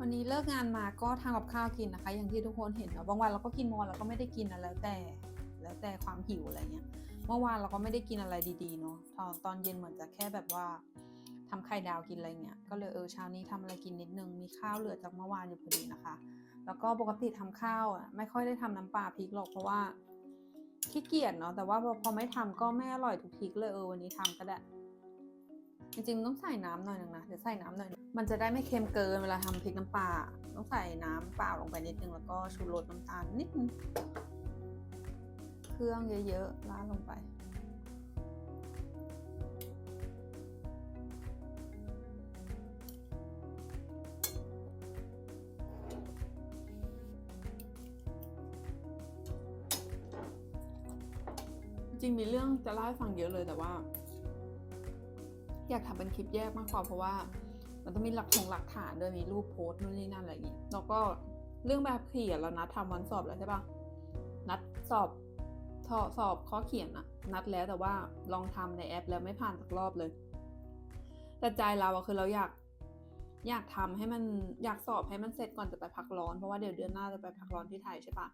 วันนี้เลิกงานมาก็ทำกับข้าวกินนะคะ อย่างที่ทุกคนเห็นเนาะบางวันเราก็กินบางวันเราก็ไม่ได้กินนะแล้วแต่แล้วแต่ความหิวอะไรเงี้ยเมื่อวานเราก็ไม่ได้กินอะไรดีๆเนาะตอนตอนเย็นเหมือนจะแค่แบบว่าทำไข่ดาวกินอะไรเงี้ยก็เลยเออเช้านี้ทำอะไรกินนิดนึงมีข้าวเหลือจากเมื่อวานอยู่พอดีนะคะ แล้วก็ปกติทำข้าวอะไม่ค่อยได้ทำน้ำปลาพริกหรอกเพราะว่าขี้เกียจเนาะแต่ว่าพอพอไม่ทำก็ไม่อร่อยทุกพริกเลยเออวันนี้ทำก็ได้จริงๆต้องใส่น้ำหน่อยนึงนะเดี๋ยวใส่น้ำหน่อย มันจะได้ไม่เค็มเกินเวลาทำพริกน้ำปลาต้องใส่น้ำเปล่าลงไปนิดนึงแล้วก็ชูรสน้ำตาลนิดนึงเครื่องเยอะๆราดลงไป จริงมีเรื่องจะเล่าให้ฟังเยอะเลยแต่ว่า อยากทำเป็นคลิปแยกมากกว่าเพราะว่า มันต้องมีหลักฐงหลักฐานด้วยมีรูปโพสต์นู่นนี่นั่นอะไรอย่างงี้แล้วก็เรื่องแบบขี่อะเรานัดทำวันสอบแล้วใช่ปะนัดสอบทอสอบข้อเขียนอะนัดแล้วแต่ว่าลองทำในแอปแล้วไม่ผ่านสักรอบเลย แต่ใจเราอะคือเราอยากอยากทำให้มันอยากสอบให้มันเสร็จก่อนจะไปพักร้อนเพราะว่าเดี๋ยวเดือนหน้าจะไปพักร้อนที่ไทยใช่ปะ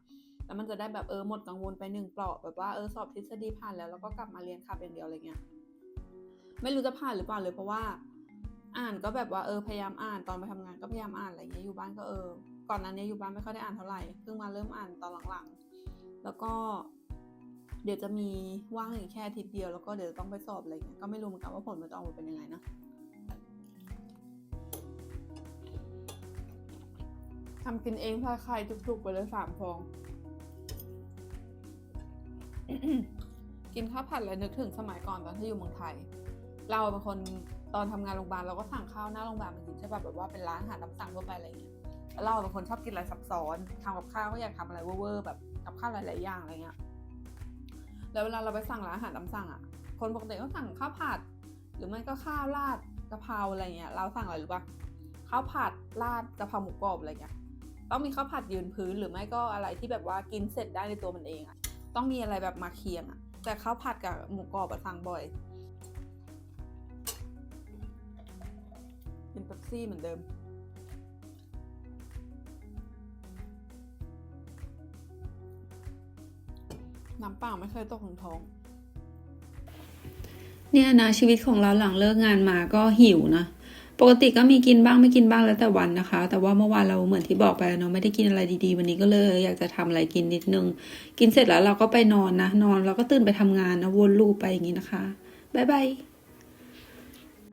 แล้วมันจะได้แบบเออหมดกังวลไปหนึ่งเปลาะแบบว่าเออสอบทฤษฎีผ่านแล้วแล้วก็กลับมาเรียนขับอย่างเดียวอะไรเงี้ยไม่รู้จะผ่านหรือเปล่าเลยเพราะว่า อ่านก็แบบว่าเออพยายามอ่านตอนไปทำงานก็พยายามอ่านอะไรเงี้ยอยู่บ้านก็เออ ก่อนนั้นเนี้อยู่บ้านไม่ค่อยได้อ่านเท่าไหร่เพิ่งมาเริ่มอ่านตอนหลังๆ แล้วก็เดี๋ยวจะมีว่างอีกแค่อาทิตย์เดียวแล้วก็เดี๋ยวจะต้องไปสอบอะไรเงี้ยก็ไม่รู้เหมือนกันว่าผลมันจะออกมาเป็นยังไงนะทำกินเองพาไข่จุกๆไปเลยสามฟอง กินข้าวผัดแล้วนึกถึงสมัยก่อนตอนที่อยู่เมืองไทย เราเป็นคน ตอนทำงานโรงพยาบาลเราก็สั่งข้าวหน้าโรงพยาบาลมากินใช่ป่ะแบบว่าเป็นร้านอาหารตามสั่งทั่วไปอะไรเงี้ยเราเป็นคนชอบกินอะไรซับซ้อนทำกับข้าวก็อยากทำอะไรเวอร์ๆแบบกับข้าวหลายๆอย่างอะไรเงี้ยแล้วเวลาเราไปสั่งร้านอาหารตามสั่งอะ คนปกติก็สั่งข้าวผัด หรือไม่ก็ข้าวราดกะเพราอะไรเงี้ย เราสั่งอะไรหรือปะข้าวผัดราดกะเพราหมูกรอบอะไรเงี้ย ต้องมีข้าวผัดยืนพื้นหรือไม่ก็อะไรที่แบบว่ากินเสร็จได้ในตัวมันเองอะ ต้องมีอะไรแบบมาเคียงอะ แต่ข้าวผัดกับหมูกรอบอะสั่งบ่อย เป็นเป๊ปซี่เหมือนเดิม น้ำเปล่าไม่เคยตกถึงท้อง เนี่ยนะชีวิตของเราหลังเลิกงานมาก็หิวนะ ปกติก็มีกินบ้างไม่กินบ้างแล้วแต่วันนะคะ แต่ว่าเมื่อวานเราเหมือนที่บอกไปเนาะไม่ได้กินอะไรดีๆ วันนี้ก็เลยอยากจะทำอะไรกินนิดนึง กินเสร็จแล้วเราก็ไปนอนนะ นอนแล้วก็ตื่นไปทำงานนะวนลูปไปอย่างนี้นะคะบ๊ายบาย